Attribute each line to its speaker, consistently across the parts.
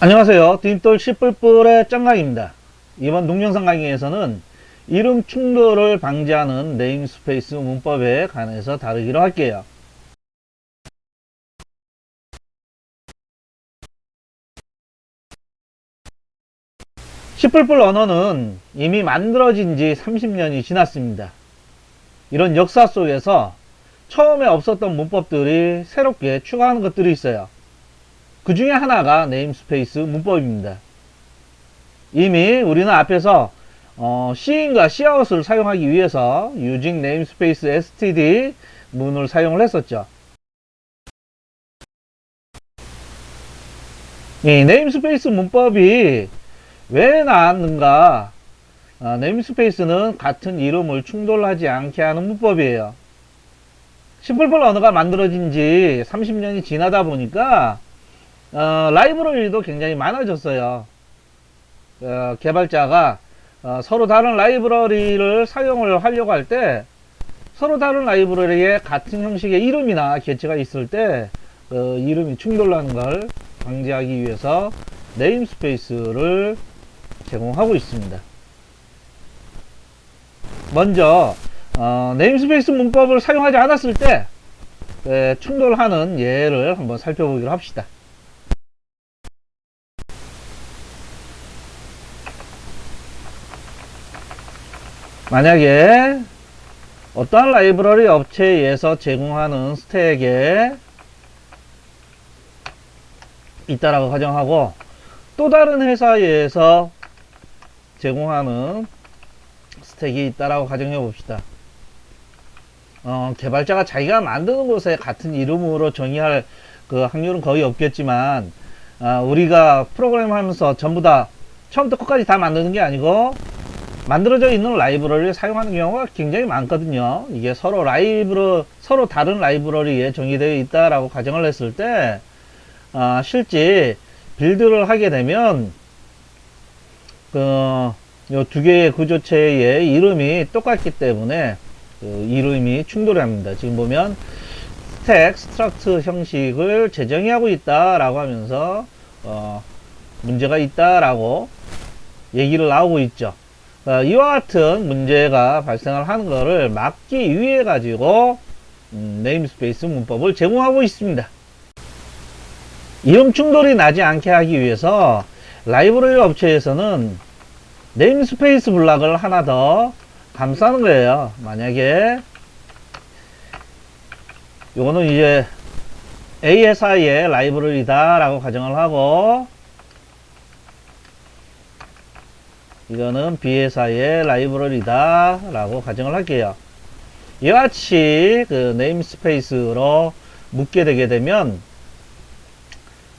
Speaker 1: 안녕하세요. 딘돌 씨뿔뿔의 짱강입니다. 이번 동영상 강의에서는 이름 충돌을 방지하는 네임스페이스 문법에 관해서 다루기로 할게요. 씨뿔뿔 언어는 이미 만들어진 지 30년이 지났습니다. 이런 역사 속에서 처음에 없었던 문법들이 새롭게 추가하는 것들이 있어요. 그 중에 하나가 네임스페이스 문법입니다. 이미 우리는 앞에서 어, C인과 Cout을 사용하기 위해서 using namespace std 문을 사용을 했었죠. 이 네임스페이스 문법이 왜 나왔는가? 아, 네임스페이스는 같은 이름을 충돌하지 않게 하는 문법이에요. 심플플 언어가 만들어진 지 30년이 지나다 보니까 어, 라이브러리도 굉장히 많아졌어요. 어, 개발자가 어, 서로 다른 라이브러리를 사용을 하려고 할 때 서로 다른 라이브러리에 같은 형식의 이름이나 개체가 있을 때 어, 이름이 충돌하는 걸 방지하기 위해서 네임스페이스를 제공하고 있습니다. 먼저 어, 네임스페이스 문법을 사용하지 않았을 때 에, 충돌하는 예를 한번 살펴보기로 합시다. 만약에 어떠한 라이브러리 업체에서 제공하는 스택에 있다라고 가정하고 또 다른 회사에서 제공하는 스택이 있다라고 가정해 봅시다. 어, 개발자가 자기가 만드는 곳에 같은 이름으로 정의할 그 확률은 거의 없겠지만 아, 우리가 프로그램 하면서 전부 다 처음부터 끝까지 다 만드는 게 아니고 만들어져 있는 라이브러리를 사용하는 경우가 굉장히 많거든요. 이게 서로 라이브러 서로 다른 라이브러리에 정의되어 있다라고 가정을 했을 때 아, 실제 빌드를 하게 되면 그요두 개의 구조체의 이름이 똑같기 때문에 그 이름이 충돌합니다. 지금 보면 스택 스트럭트 형식을 재정의하고 있다라고 하면서 어, 문제가 있다라고 얘기를 나오고 있죠. 어, 이와 같은 문제가 발생을 하는 것을 막기 위해 가지고 음, 네임스페이스 문법을 제공하고 있습니다. 이름 충돌이 나지 않게 하기 위해서 라이브러리 업체에서는 네임스페이스 블락을 하나 더 감싸는 거예요. 만약에 요거는 이제 ASI의 라이브러리다 라고 가정을 하고 이거는 BSI의 라이브러리다 라고 가정을 할게요. 이와 같이 그 네임스페이스로 묶게 되게 되면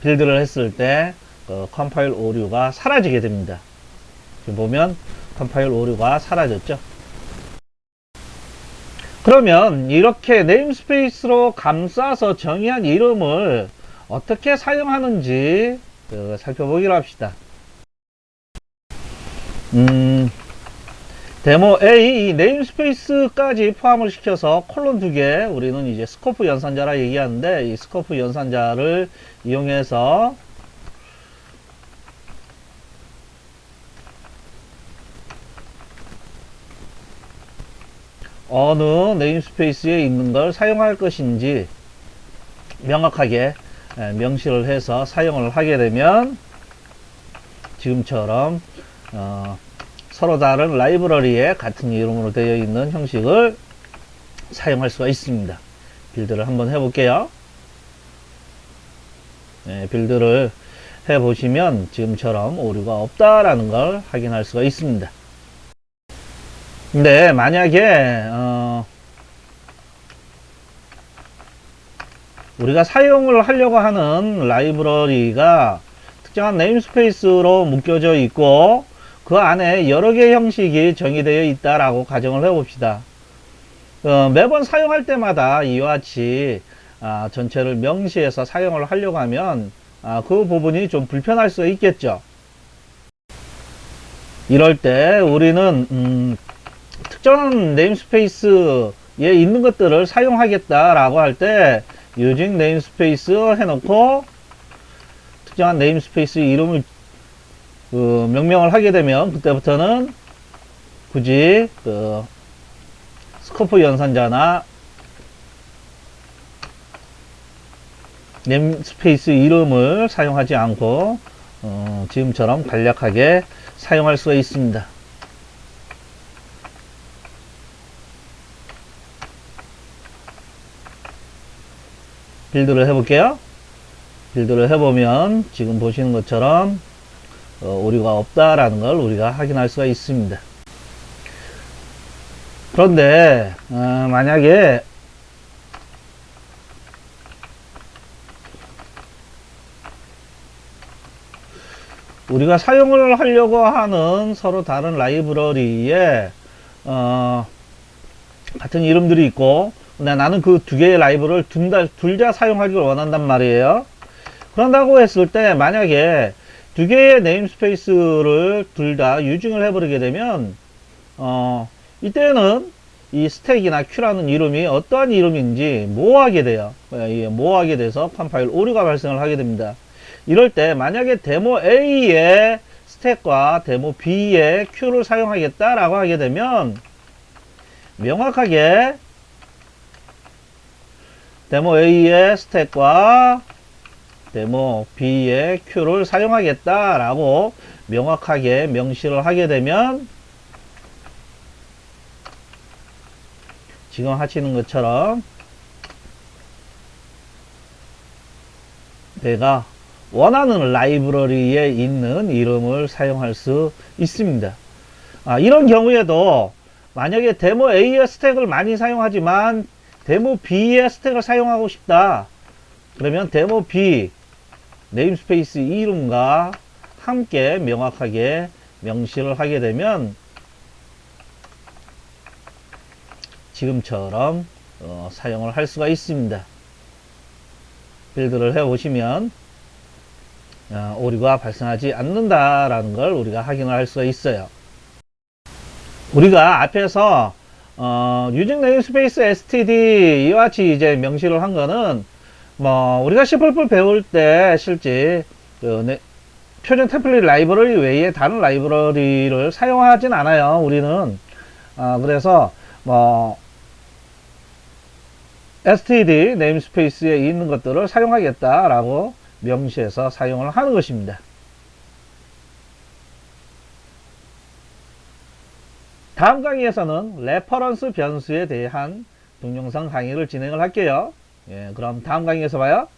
Speaker 1: 빌드를 했을 때 그 컴파일 오류가 사라지게 됩니다. 지금 보면 컴파일 오류가 사라졌죠. 그러면 이렇게 네임스페이스로 감싸서 정의한 이름을 어떻게 사용하는지 그 살펴보기로 합시다. 음, 데모 A 이 네임스페이스까지 포함을 시켜서 콜론 두 개 우리는 이제 스코프 연산자라 얘기하는데 이 스코프 연산자를 이용해서 어느 네임스페이스에 있는 걸 사용할 것인지 명확하게 예, 명시를 해서 사용을 하게 되면 지금처럼 어, 서로 다른 라이브러리에 같은 이름으로 되어 있는 형식을 사용할 수가 있습니다. 빌드를 한번 해볼게요. 네, 빌드를 해보시면 지금처럼 오류가 없다라는 걸 확인할 수가 있습니다. 근데 만약에 어, 우리가 사용을 하려고 하는 라이브러리가 특정한 네임스페이스로 묶여져 있고 그 안에 여러 개의 형식이 정의되어 있다라고 가정을 해봅시다. 어, 매번 사용할 때마다 이와 같이 아, 전체를 명시해서 사용을 하려고 하면 아, 그 부분이 좀 불편할 수 있겠죠. 이럴 때 우리는 음, 특정한 네임스페이스에 있는 것들을 사용하겠다라고 할 때 using namespace 해놓고 특정한 네임스페이스 이름을 그 명명을 하게 되면 그때부터는 굳이 그 스코프 연산자나 네임스페이스 이름을 사용하지 않고 어, 지금처럼 간략하게 사용할 수가 있습니다. 빌드를 해볼게요. 빌드를 해보면 지금 보시는 것처럼 어, 오류가 없다라는 걸 우리가 확인할 수가 있습니다. 그런데 어, 만약에 우리가 사용을 하려고 하는 서로 다른 라이브러리에 어, 같은 이름들이 있고 근데 나는 그 두 개의 라이브를 둘 다 사용하기를 원한단 말이에요 그런다고 했을 때 만약에 두 개의 네임스페이스를 둘 다 유징을 해버리게 되면 어, 이때는 이 스택이나 큐라는 이름이 어떠한 이름인지 모호하게 돼요. 예, 모호하게 돼서 컴파일 오류가 발생을 하게 됩니다. 이럴 때 만약에 데모 A의 스택과 데모 B의 Q를 사용하겠다라고 하게 되면 명확하게 데모 A의 스택과 데모 B의 Q를 사용하겠다라고 명확하게 명시를 하게 되면 지금 하시는 것처럼 내가 원하는 라이브러리에 있는 이름을 사용할 수 있습니다. 아, 이런 경우에도 만약에 데모 A의 스택을 많이 사용하지만 데모 B의 스택을 사용하고 싶다. 그러면 데모 B 네임스페이스 이름과 함께 명확하게 명시를 하게 되면 지금처럼 어, 사용을 할 수가 있습니다. 빌드를 해 보시면 어, 오류가 발생하지 않는다라는 걸 우리가 확인을 할 수가 있어요. 우리가 앞에서 어, 유징 네임스페이스 std 이와 같이 이제 명시를 한 거는 뭐 우리가 C++ 배울 때 실제 그 네, 표준 템플릿 라이브러리 외에 다른 라이브러리를 사용하진 않아요. 우리는 어, 그래서 뭐 std 네임스페이스에 있는 것들을 사용하겠다라고 명시해서 사용을 하는 것입니다. 다음 강의에서는 레퍼런스 변수에 대한 동영상 강의를 진행을 할게요. 예, 그럼 다음 강의에서 봐요.